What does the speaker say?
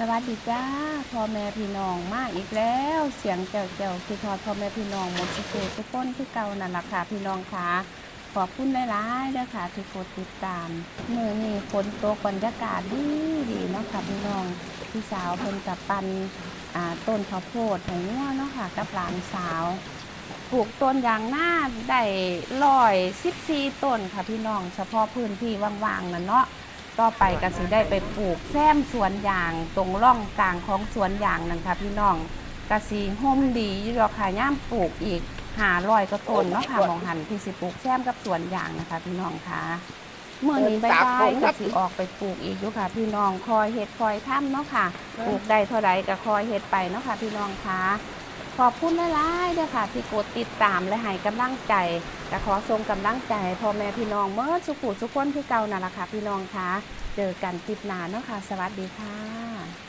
สวัสดีจ้าพ่อแม่พี่น้องมาอีกแล้ว เสียงแจ๋วๆคือทอดพ่อแม่พี่น้องหมดสุขทุกคนคือเก่านั่นแหละค่ะพี่น้องค่ะขอบคุณหลายๆเด้อค่ะที่กดติดตามมือนี้ฝนตกบรรยากาศดีดีเนาะค่ะพี่น้องพี่สาวเพิ่นกับปันต้นข้าวโพดให้งัวเนาะค่ะกับหลานสาวปลูกต้นยางหน้าได้ร้อยสิบสี่ต้นค่ะพี่น้อง เฉพาะพื้นที่ว่างๆนั่นเนาะ ต่อไปก็สิได้ไปปลูกแซมสวนยางตรงร่องกลางของสวนยางนั่นค่ะพี่น้องกะสีห่มดีอยู่ดอกค่ะย่ามปลูกอีกหาร้อยก็ต้นเนาะค่ะหมองหันที่สิปลูกแซมกับสวนยางนะคะ พี่น้องค่ะเมื่อนี้ใบายๆก็สิออกไปปลูกอีกอยู่ค่ะ พี่น้องคอยเฮ็ดคอยทำเนาะค่ะปลูกได้เท่าไรก็คอยเฮ็ดไปเนาะค่ะ พี่น้องค่ะ ขอบคุณหลายๆเด้อค่ะ ที่กดติดตามและให้กำลังใจก็ขอส่งกำลังใจพ่อแม่พี่น้องเมื่อสุขุสุขคนคือเก่านั่นแหละค่ะพี่น้องคะเจอกันคลิปหน้าเนาะค่ะ สวัสดีค่ะ